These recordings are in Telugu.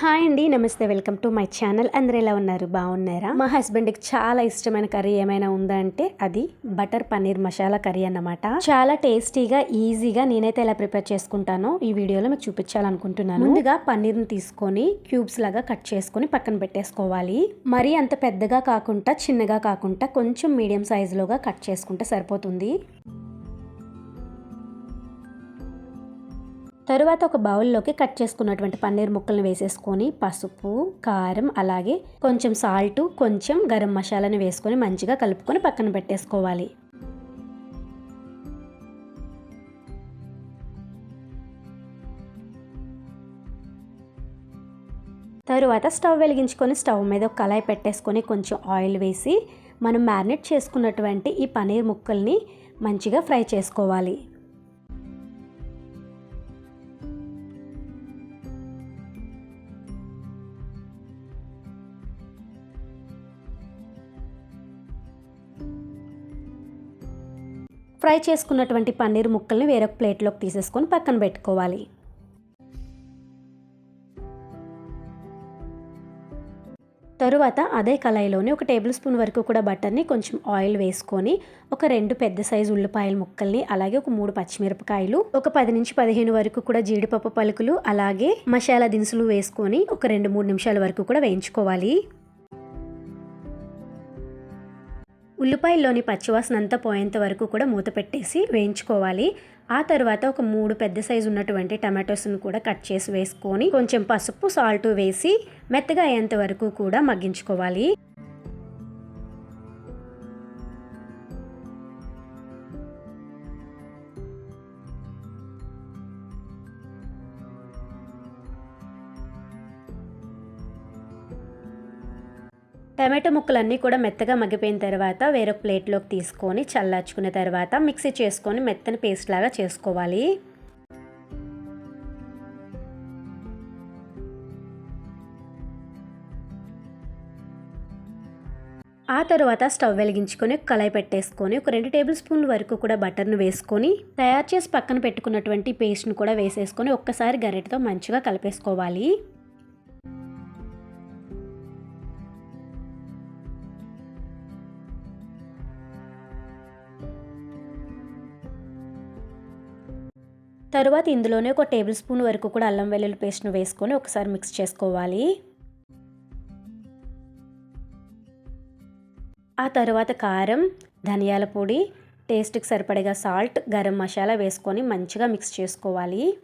హాయ్ అండి నమస్తే. Welcome to my channel. అందరు ఎలా ఉన్నారు? బాగున్నారా? మా హస్బెండ్కి చాలా ఇష్టమైన కర్రీ ఏమైనా ఉందా అంటే అది బటర్ పన్నీర్ మసాలా కర్రీ అన్నమాట. చాలా టేస్టీగా ఈజీగా నేనైతే ఎలా ప్రిపేర్ చేసుకుంటానో ఈ వీడియోలో మీకు చూపించాలనుకుంటున్నాను. ముందుగా పన్నీర్ని తీసుకొని క్యూబ్స్ లాగా కట్ చేసుకొని పక్కన పెట్టేసుకోవాలి. మరీ అంత పెద్దగా కాకుండా చిన్నగా కాకుండా కొంచెం మీడియం సైజులోగా కట్ చేసుకుంటే సరిపోతుంది. తరువాత ఒక బౌల్లోకి కట్ చేసుకున్నటువంటి పన్నీర్ ముక్కలను వేసేసుకొని పసుపు కారం అలాగే కొంచెం సాల్ట్ కొంచెం గరం మసాలాని వేసుకొని మంచిగా కలుపుకొని పక్కన పెట్టేసుకోవాలి. తరువాత స్టవ్ వెలిగించుకొని స్టవ్ మీద ఒక కళాయి పెట్టేసుకొని కొంచెం ఆయిల్ వేసి మనం మ్యారినేట్ చేసుకున్నటువంటి ఈ పన్నీర్ ముక్కల్ని మంచిగా ఫ్రై చేసుకోవాలి. ఫ్రై చేసుకున్నటువంటి పన్నీర్ ముక్కల్ని వేరొక ప్లేట్లోకి తీసేసుకొని పక్కన పెట్టుకోవాలి. తరువాత అదే కళాయిలోనే ఒక టేబుల్ స్పూన్ వరకు కూడా బటర్ని కొంచెం ఆయిల్ వేసుకొని ఒక రెండు పెద్ద సైజు ఉల్లిపాయల ముక్కల్ని అలాగే ఒక మూడు పచ్చిమిరపకాయలు ఒక పది నుంచి పదిహేను వరకు కూడా జీడిపప్పు పలుకులు అలాగే మసాలా దినుసులు వేసుకొని ఒక రెండు మూడు నిమిషాల వరకు కూడా వేయించుకోవాలి. ఉల్లిపాయల్లోని పచ్చివాసన అంతా పోయేంత వరకు కూడా మూత పెట్టేసి వేయించుకోవాలి. ఆ తర్వాత ఒక మూడు పెద్ద సైజు ఉన్నటువంటి టమాటోస్ని కూడా కట్ చేసి వేసుకొని కొంచెం పసుపు సాల్ట్ వేసి మెత్తగా అయ్యేంత వరకు కూడా మగ్గించుకోవాలి. టమాటో ముక్కలన్నీ కూడా మెత్తగా మగ్గిపోయిన తర్వాత వేరొక ప్లేట్లోకి తీసుకొని చల్లార్చుకున్న తర్వాత మిక్సీ చేసుకొని మెత్తని పేస్ట్ లాగా చేసుకోవాలి. ఆ తర్వాత స్టవ్ వెలిగించుకొని కళాయి పెట్టేసుకొని ఒక రెండు టేబుల్ స్పూన్ల వరకు కూడా బటర్ను వేసుకొని తయారు చేసి పక్కన పెట్టుకున్నటువంటి పేస్ట్ను కూడా వేసేసుకొని ఒక్కసారి గరిటతో మంచిగా కలిపేసుకోవాలి. తరువాత ఇందులోనే ఒక టేబుల్ స్పూన్ వరకు కూడా అల్లం వెల్లుల్లి పేస్ట్ను వేసుకొని ఒకసారి మిక్స్ చేసుకోవాలి. ఆ తర్వాత కారం ధనియాల పొడి టేస్ట్కి సరిపడగా సాల్ట్ గరం మసాలా వేసుకొని మంచిగా మిక్స్ చేసుకోవాలి.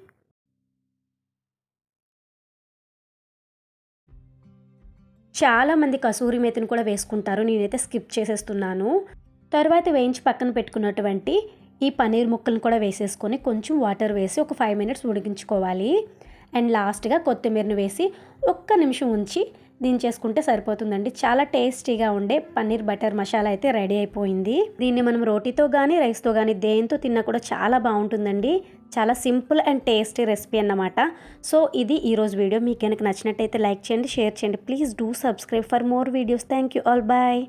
చాలామంది కసూరి మేతిని కూడా వేసుకుంటారు. నేనైతే స్కిప్ చేసేస్తున్నాను. తర్వాత వేయించి పక్కన పెట్టుకున్నటువంటి ఈ పన్నీర్ ముక్కలను కూడా వేసేసుకొని కొంచెం వాటర్ వేసి ఒక ఫైవ్ మినిట్స్ ఉడికించుకోవాలి. అండ్ లాస్ట్గా కొత్తిమీరను వేసి ఒక్క నిమిషం ఉంచి దించేసుకుంటే సరిపోతుందండి. చాలా టేస్టీగా ఉండే పన్నీర్ బటర్ మసాలా అయితే రెడీ అయిపోయింది. దీన్ని మనం రోటీతో కానీ రైస్తో కానీ దేంతో తిన్నా కూడా చాలా బాగుంటుందండి. చాలా సింపుల్ అండ్ టేస్టీ రెసిపీ అన్నమాట. సో ఇది ఈరోజు వీడియో. మీకు కనుక నచ్చినట్టయితే లైక్ చేయండి షేర్ చేయండి. Please do subscribe for more videos. Thank you all. Bye.